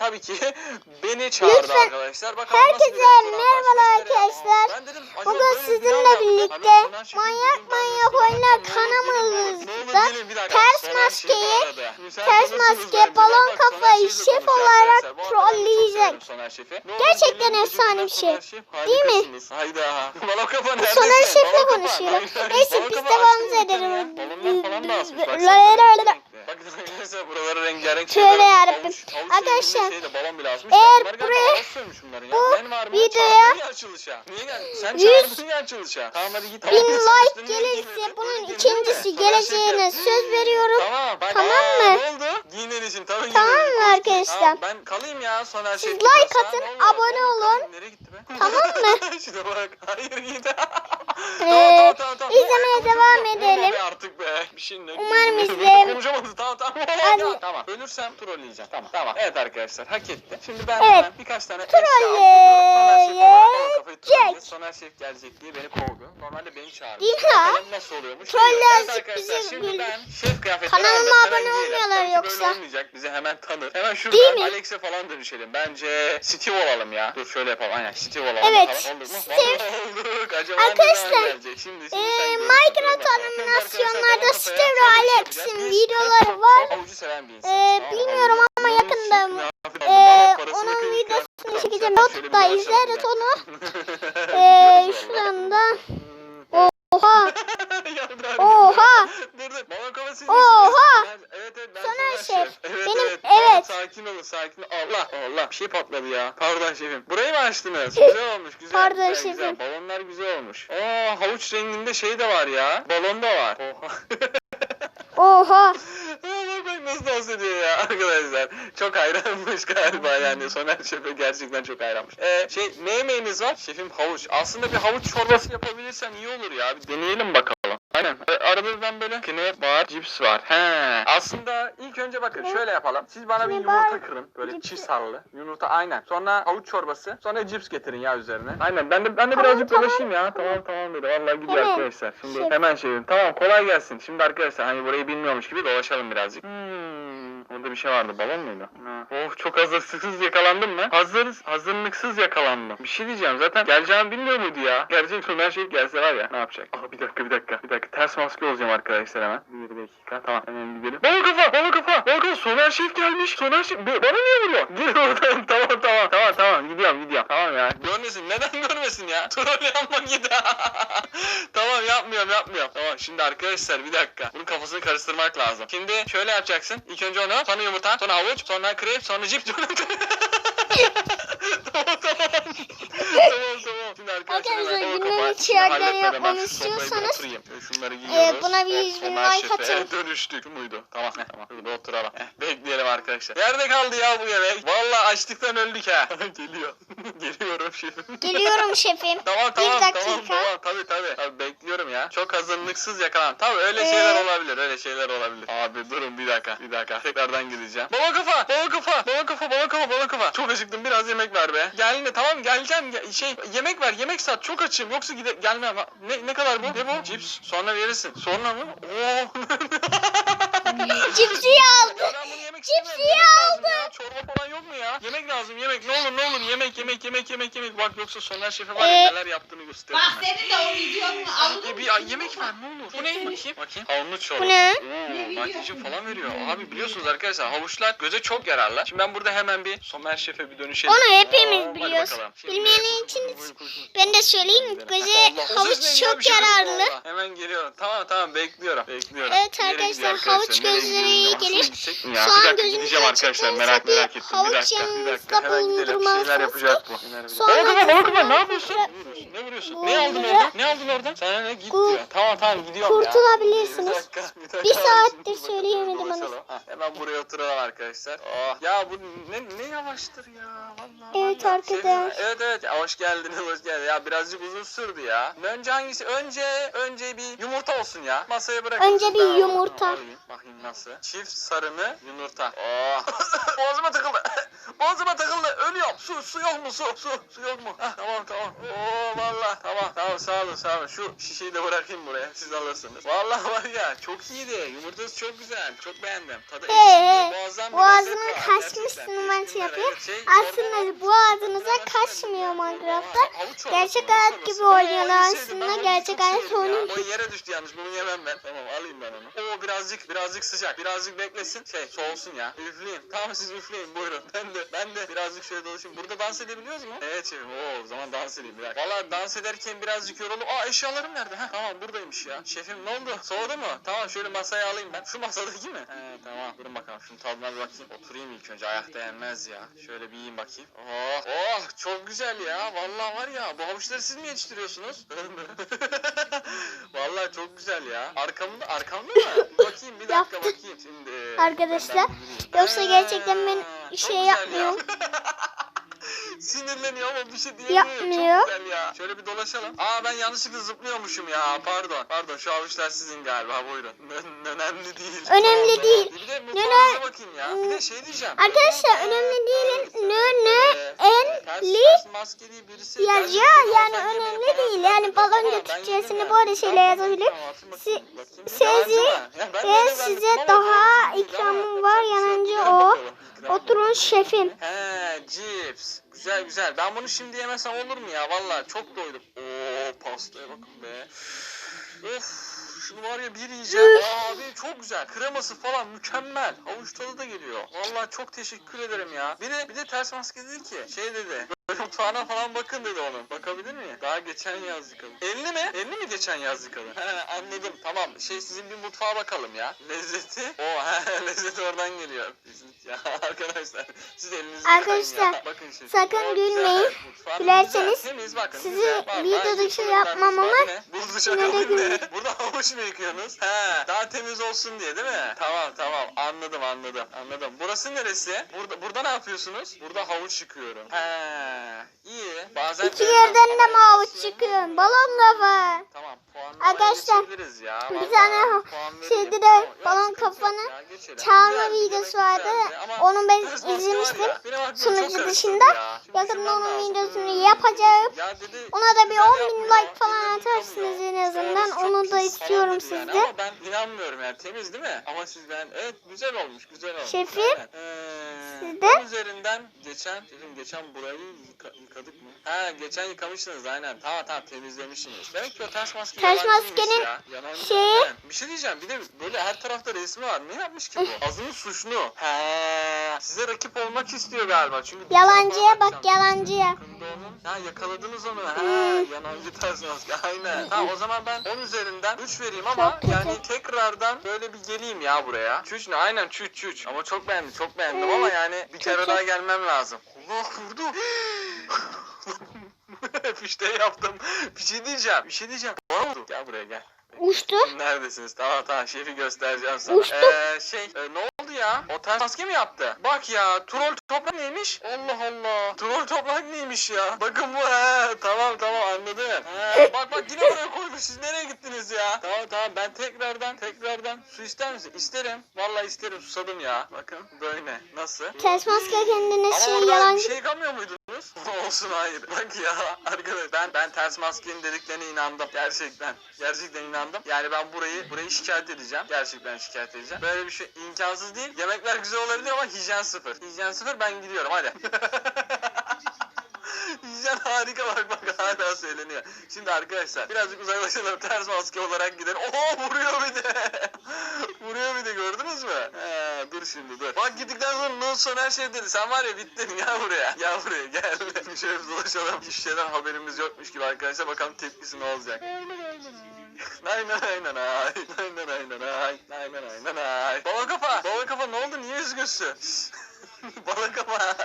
tabii ki beni çağırdı Lütfen arkadaşlar. Bakalım herkese merhabalar arkadaşlar. Ben dedim, Bugün sizinle birlikte manyak manyak oyunlar kanalımızda ters maskeyi, ters maske, balon kafayı şef olarak trolleyecek. Gerçekten efsane bir şey. Değil mi? Hayda. Balon kafa neredesin? Soner Şef'le konuşuyorum. Neyse biz mı edelim. Asmış. Bak arkadaşlar buraları rengarenk şeyler asmış. yarabbim. Havuç Arkadaşlar, şeyde balon bile asmışlar. eğer Bunlar buraya bunların ya. bu Ben var bunu videoya çağırdın ya açılışa. Niye gel? Sen yüz çağırdın ya açılışa. Tamam hadi git. Bin Tamam, like gelirse bunun ikincisi. Sonra geleceğine söz veriyorum. Tamam. Bak, Tamam aa, mı? Ne oldu? İçin tabii Tamam mı arkadaşlar? Ben kalayım ya Soner Siz Şef like atın, abone olun. Nereye gitti be? Tamam mı? Şuna bak. Hayır git. Ee, tamam, tamam. izlemeye devam edelim. artık be. Bir şey ne? Umarım izleyen- Konuşamadı. Tamam tamam. Hadi. Tamam. Ölürsem trolleyeceğim. Tamam. Tamam. Evet arkadaşlar hak etti. Şimdi ben Evet. hemen birkaç tane eşya alıp gidiyorum. Soner Şef Soner Şef gelecek diye beni kovdu. Normalde beni çağırdı. Bakalım nasıl oluyormuş. Troller Evet arkadaşlar bizi şimdi ben şef kıyafetleri Kanalıma abone olmuyorlar yoksa. Böyle olmayacak. Bizi hemen tanır. Hemen şuradan? Alex'e falan dönüşelim. Bence Steve olalım ya. Dur şöyle yapalım. Aynen Steve olalım. Evet. Olur mu? Steve. Olduk. Acaba Arkadaşlar? Şimdi, şimdi Ee. Minecraft animasyonlarda Steve bir Alex'in videoları var. Ee, tamam bilmiyorum ama yakında, Ee, onun kıyafet çekeceğim. YouTube'da izleriz onu. Ee, Gidiyoruz şu vallahi. anda. Hmm. Oha. Oha. Dur dur. Balon kafası Oha. Ben- Evet evet ben Soner Şef. Evet Benim- evet. evet. Sakin olun sakin. Allah Allah bir şey patladı ya. Pardon şefim. Burayı mı açtınız? Güzel olmuş güzel. Pardon güzel, güzel. şefim. Balonlar güzel olmuş. Aa havuç renginde şey de var ya. Balon da var. Oha. Oha. Nasıl dans ediyor ya arkadaşlar. Çok hayranmış galiba yani Soner Şef'e gerçekten çok hayranmış. Ee, şey ne yemeğiniz var? Şefim havuç. Aslında bir havuç çorbası yapabilirsem iyi olur ya. Bir deneyelim bakalım. Aynen. Arada ben böyle kine var, cips var. He. Aslında ilk önce bakın şöyle yapalım. Siz bana bir yumurta kırın. Böyle çiğ sarılı. Yumurta aynen. Sonra havuç çorbası. Sonra cips getirin ya üzerine. Aynen. Ben de ben de Tamam, birazcık tamam. dolaşayım ya. Tamam tamam dedi. Vallahi gidiyor Hemen. arkadaşlar. Şimdi Şef. hemen şey Tamam kolay gelsin. Şimdi arkadaşlar hani burayı bilmiyormuş gibi dolaşalım birazcık. Hmm, orada bir şey vardı. Balon muydu? Ha. Of çok hazırsız yakalandım mı? Hazır, hazırlıksız yakalandım. Bir şey diyeceğim. Zaten geleceğimi bilmiyor muydu ya? Gerçek Soner şey gelse var ya. Ne yapacak? Aa bir dakika bir dakika. Bir dakika. Ters maske olacağım arkadaşlar hemen. Bir dakika. Tamam hemen gidelim. Bana kafa! Bana kafa! Bana kafa! Soner Şef gelmiş. Soner Şef. Bana niye vuruyor? Gir oradan. tamam tamam. Tamam tamam. Gidiyorum gidiyorum. Tamam ya. Görmesin. Neden görmesin ya? Troll yapmak gidi. tamam yapmıyorum yapmıyorum. Tamam şimdi arkadaşlar bir dakika. Bunun kafasını karıştırmak lazım. Şimdi şöyle yapacaksın. İlk önce onu, sonra yumurta, sonra havuç, sonra krep, sonra cips. tamam tamam. tamam tamam. Şimdi arkadaşlar Arkadaşlar, hemen halletmeden ben yapmamı istiyorsanız, Şunları giyiyoruz. buna bir Evet, 100 bin Somer like Şef'e atın. Dönüştük muydu? Tamam tamam. Burada oturalım. Heh, bekleyelim arkadaşlar. Nerede kaldı ya bu yemek? Vallahi açlıktan öldük ha. Geliyor. Geliyorum şefim. Geliyorum şefim. Tamam tamam Bir dakika. tamam tamam tabii tabii. Tabii bekliyorum ya. Çok hazırlıksız yakalan. Tabii öyle şeyler Ee? olabilir öyle şeyler olabilir. Abi durun bir dakika bir dakika. Tekrardan gideceğim. Baba kafa baba kafa baba kafa baba kafa baba kafa. Çok acıktım biraz yemek ver be. Gelme tamam geleceğim Ge- şey yemek ver yemek sat çok açım yoksa gide gelmem. Ne, ne kadar bu? Ne bu? Cips sonra verirsin. Sonra mı? Oo. Cipsi aldı. Yemek istemiyorum. Yemek lazım aldı. ya. Çorba falan yok mu ya? Yemek lazım yemek. Ne olur ne olur yemek yemek yemek yemek yemek. Bak yoksa Soner Şef'e var ya Ee, neler yaptığını gösteririm. Bak ben. senin de o videonu aldım. Bir ay, yemek ver ne olur. Bu ne? Bakayım. Bakayım. Havunlu çorba. Bu ne? Oo, makyajı falan veriyor. Abi biliyorsunuz arkadaşlar havuçlar göze çok yararlı. Şimdi ben burada hemen bir Somer Şef'e bir dönüşelim. Onu hepimiz hadi biliyoruz. bakalım. Şimdi- Bilmeyenler için de ben de söyleyeyim. Göze Allah, havuç özür dilerim ya, çok şey dedim yararlı. valla. Hemen geliyorum. Tamam tamam bekliyorum. Bekliyorum. Evet Nereye arkadaşlar, havuç Nereye iyi gidiyor? gelir. Gitsek mi ya? Dakika gideceğim arkadaşlar. Merak merak ettim. Bir dakika. Bir dakika. Hemen gidelim. Bir şeyler yapacak bu. Baba kafa baba kafa ne yapıyorsun? Ne vuruyorsun? Ne vuruyorsun? Bu Ne aldın oradan? Ne aldın oradan? Sana ne? Git diyor. Tamam tamam gidiyorum ya. Kurtulabilirsiniz. Bir dakika. Bir, dakika. Bir saattir söyleyemedim onu. Hemen buraya oturalım arkadaşlar. Oh. Ya bu ne, ne yavaştır ya. Vallahi Evet arkadaş. Sevdim. Evet evet. Hoş geldiniz hoş geldiniz. Ya birazcık uzun sürdü ya. Önce hangisi? Önce önce bir yumurta olsun ya. Masaya bırakın. Önce bir yumurta. Bakayım nasıl. Çift sarılı yumurta. Oh. Boğazıma takıldı. Boğazıma takıldı. Ölüyor. Tamam su su yok mu su su su yok mu? Hah, tamam tamam. Oo valla tamam tamam sağ olun sağ olun. Şu şişeyi de bırakayım buraya siz alırsınız. Valla var ya çok iyiydi. Yumurtası çok güzel. Çok beğendim. Tadı He, ekşi, muazzam bir Teşekkürler. yapıyor. Şey, Aslında çorba- boğazınıza Çorba kaçmıyor. Minecraft'ta. Gerçek hayat gibi oynuyorlar aslında. Gerçek hayat oyunu- O yere düştü yalnız bunu yemem ben. Tamam alayım ben onu. Oo birazcık birazcık sıcak. Birazcık beklesin. Şey soğusun ya. Üfleyin. Tamam siz üfleyin buyurun. Ben de ben de birazcık şöyle dolaşayım. Burada dans edebiliyoruz mu? Evet şefim. Oo o zaman dans edeyim bir dakika. Valla dans ederken birazcık yoruldum. Aa eşyalarım nerede? Ha tamam buradaymış ya. Şefim ne oldu? Soğudu mu? Tamam şöyle masaya alayım ben. Şu masadaki mi? He tamam. Durun bakalım. Şunun tadına bir bakayım. Oturayım ilk önce. Ayakta yenmez ya. Şöyle bir yiyeyim bakayım. Oh oh çok güzel ya. Vallahi var ya. Bu havuçları siz mi yetiştiriyorsunuz? Vallahi çok güzel ya. Arkamda arkamda mı? Bakayım bir dakika bakayım. Şimdi Arkadaşlar, ben yoksa gerçekten ben çok şey güzel ya. yapmıyorum. Sinirleniyor ama bir şey diyemiyor. Yapmıyor. Çok güzel ya. Şöyle bir dolaşalım. Aa ben yanlışlıkla zıplıyormuşum ya. Pardon. Pardon şu avuçlar sizin galiba. Buyurun. Ö- önemli değil. Önemli Tamam, değil. Bir de mutfağınıza bakayım ya. Bir de şey diyeceğim. Arkadaşlar Ee, önemli değil. ee, ee, en ters- li ters maskeli birisi yazıyor. Yani önemli değil. Yani balonca Türkçesini böyle Ben yazabilir. Si- de ve size daha ikramım var. Gel o. Oturun şefim. He cips. Güzel güzel. Ben bunu şimdi yemesem olur mu ya? Vallahi çok doydum. Oo pastaya bakın be. Of şunu var ya bir yiyeceğim. Abi çok güzel. Kreması falan mükemmel. Havuç tadı da geliyor. Vallahi çok teşekkür ederim ya. Bir de bir de ters maske dedi ki şey dedi. Mutfağına falan bakın dedi onun. Bakabilir miyim? Daha geçen yaz yıkadım. Elini mi? Elini mi geçen yaz yıkadın? He anladım. Tamam. Şey sizin bir mutfağa bakalım ya. Lezzeti. O he lezzeti oradan geliyor. Ya arkadaşlar. Siz elinizi yıkayın Arkadaşlar, ya. Bakın şimdi. sakın gülmeyin. güzel. Mutfağınız Gülerseniz güzel. Temiz bakın. sizi güzel. Bak, video dışı iyi yapmam var. ama Ne? Buzlu yine de şaka gülün. ne? Burada havuç mu yıkıyorsunuz? He. Daha temiz olsun diye değil mi? Tamam tamam. Anladım anladım. Anladım. Burası neresi? Burada burada ne yapıyorsunuz? Burada havuç yıkıyorum. He. İyi. Bazen İki yerden de ölmesi- çıkıyor. Balon kafa. Arkadaşlar, ya. bir tane şeyde de balon. Çalma Güzeldi, videosu vardı. Onu ben izlemiştim. Sunucu dışında. Yakında onun videosunu yapacağım. Ona da bir güzel 10 bin like falan atarsınız en azından. Onu da istiyorum sizde. Ben inanmıyorum yani temiz değil mi? Ama siz ben evet güzel olmuş güzel olmuş. Şefim. Ee, sizde? üzerinden geçen şefim geçen burayı yıka- yıkadık mı? Ha geçen yıkamışsınız aynen. Tamam tamam temizlemişsiniz. Demek ki o ters maske Ters yalancıymış maskenin ya. Şeyi- mi? Bir şey diyeceğim bir de böyle her tarafta resmi var. Ne yapmış ki bu? Azılı suçlu. He size rakip olmak istiyor galiba. Çünkü Yalancıya bak yalancıya. Ha yakaladınız onu. Ha Hmm. yalancı ters maske. Aynen. Tamam o zaman ben 10 üzerinden 3 vereyim ama Çok kötü. yani tekrardan böyle bir geleyim ya buraya. Çüç ne? Aynen çüç çüç. Ama çok beğendim çok beğendim Hmm. ama yani bir kere daha gelmem lazım. Allah vurdu. Fişte yaptım. Bir şey diyeceğim. Bir şey diyeceğim. Vurdu. Gel buraya gel. Uçtu. Neredesiniz? Tamam tamam şefi göstereceğim sana. Uçtu. Ee, şey e, ne oldu ya? O ters maske mi yaptı? Bak ya troll toprak neymiş? Allah Allah. Troll toprak neymiş ya? Bakın bu he. Tamam tamam anladım. He, bak bak yine buraya koymuş. Siz nereye gittiniz ya? Tamam tamam ben tekrardan tekrardan su ister misin? İsterim. Vallahi isterim susadım ya. Bakın böyle. Nasıl? Ters maske kendine Ama şey orada bir şey yıkamıyor muydunuz? Olsun hayır. Bak ya arkadaş ben ben ters maskenin dediklerine inandım. Gerçekten. Gerçekten inandım. Yani ben burayı burayı şikayet edeceğim. Gerçekten şikayet edeceğim. Böyle bir şey imkansız değil. Yemekler güzel olabilir ama hijyen sıfır. Hijyen sıfır ben gidiyorum hadi. Hijyen harika bak bak hala söyleniyor. Şimdi arkadaşlar birazcık uzaklaşalım ters maske olarak gidelim. Oo vuruyor bir de. vuruyor bir de gördünüz mü? He, dur şimdi dur. Bak gittikten sonra no son her şey dedi. Sen var ya bittin gel buraya. Gel buraya gel. Şöyle dolaşalım. Hiçbir şeyden haberimiz yokmuş gibi arkadaşlar. Bakalım tepkisi ne olacak. Aynen aynen ay. Aynen aynen ay. Aynen aynen ay. Baba kafa. Baba kafa ne oldu? Niye üzgünsün? Baba kafa.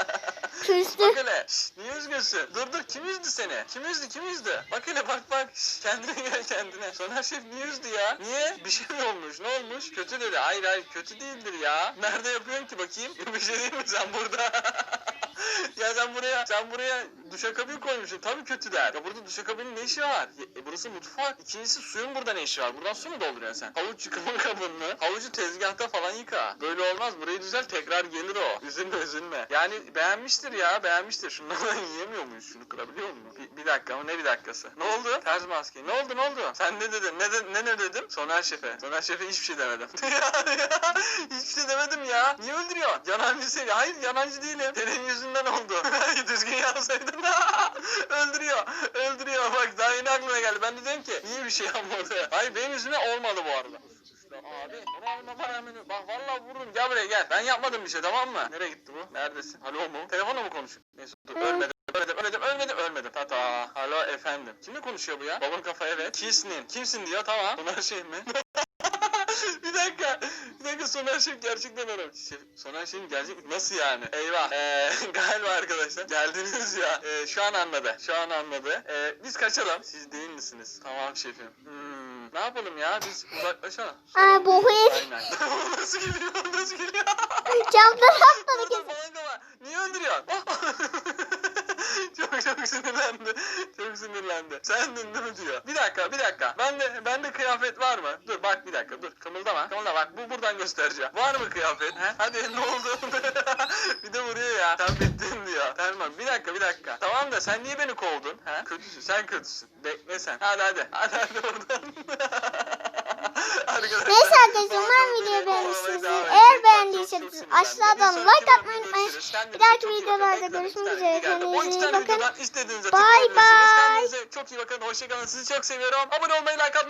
Küstü. Bak hele. Niye üzgünsün? Dur dur kim üzdü seni? Kim üzdü kim üzdü? Bak hele bak bak. Kendine gel kendine. Soner Şef niye üzdü ya? Niye? Bir şey mi olmuş? Ne olmuş? Kötü dedi. Hayır hayır kötü değildir ya. Nerede yapıyorsun ki bakayım? Bir şey değil mi sen burada? ya sen buraya sen buraya duşakabin koymuşsun. Tabii kötü der. Ya burada duşakabinin ne işi var? E, burası mutfak. İkincisi suyun burada ne işi var? Buradan su mu dolduruyorsun sen? Havuç yıkama kabını. Havucu tezgahta falan yıka. Böyle olmaz. Burayı düzel tekrar gelir o. Üzülme üzülme. Yani beğenmiştir ya beğenmiştir. Şunlardan yiyemiyor muyuz? Şunu kırabiliyor mu? Bir, bir dakika mı? Ne bir dakikası? Ne oldu? Ters maske. Ne oldu ne oldu? Sen ne dedin? Ne, de, ne, ne dedim? Soner Şef'e. Soner Şef'e hiçbir şey demedim. hiçbir şey demedim ya. Niye öldürüyorsun? Yanancı seni. Hayır yanancı değilim. Senin yüzünden oldu. Düzgün yapsaydın. öldürüyor. Öldürüyor. Bak daha yeni aklıma geldi. Ben de dedim ki niye bir şey yapmadı? Hayır benim yüzümden olmadı bu arada. Abi ona alma rağmen bak vallahi vururum gel buraya gel. Ben yapmadım bir şey tamam mı? Nereye gitti bu? Neredesin? Alo mu? Telefonla mı konuşuyor? Neyse dur ölmedim. Ölmedim, ölmedim, ölmedim, ölmedim. Tata. Alo efendim. Kimle konuşuyor bu ya? Balon kafa evet. Kimsin? Kimsin diyor tamam. Soner şey mi? bir dakika. Bir dakika Soner Şef gerçekten aramış. Şef, Soner Şef'in gerçek Nasıl yani? Eyvah. Ee, galiba arkadaşlar. Geldiniz ya. Ee, şu an anladı. Şu an anladı. Ee, biz kaçalım. Siz değil misiniz? Tamam şefim. Hmm, ne yapalım ya? Biz uzaklaşalım. Aa boku yedi. Aynen. nasıl geliyor? Nasıl geliyor? Camdan atladı kesin. falan kapa. Niye öldürüyorsun? çok çok sinirlendi. Çok sinirlendi. Sendin değil mi diyor. Bir dakika bir dakika. Ben de bende kıyafet var mı? Dur bak bir dakika dur. Kımıldama. Kımıldama bak bu buradan göstereceğim. Var mı kıyafet? He? Hadi ne oldu? bir de vuruyor ya. Sen bittin diyor. Tamam bir dakika bir dakika. Tamam da sen niye beni kovdun? He? Kötüsün sen kötüsün. Bekle sen. Hadi hadi. Hadi hadi oradan. Neyse arkadaşlar umarım videoyu beğenmişsinizdir. Eğer beğendiyseniz aşağıdan like atmayı unutmayın. Bir dahaki videolarda görüşmek üzere. Kendinize iyi bakın. bye. Kendinize çok iyi bakın. Hoşçakalın. Sizi çok seviyorum. Abone olmayı, like atmayı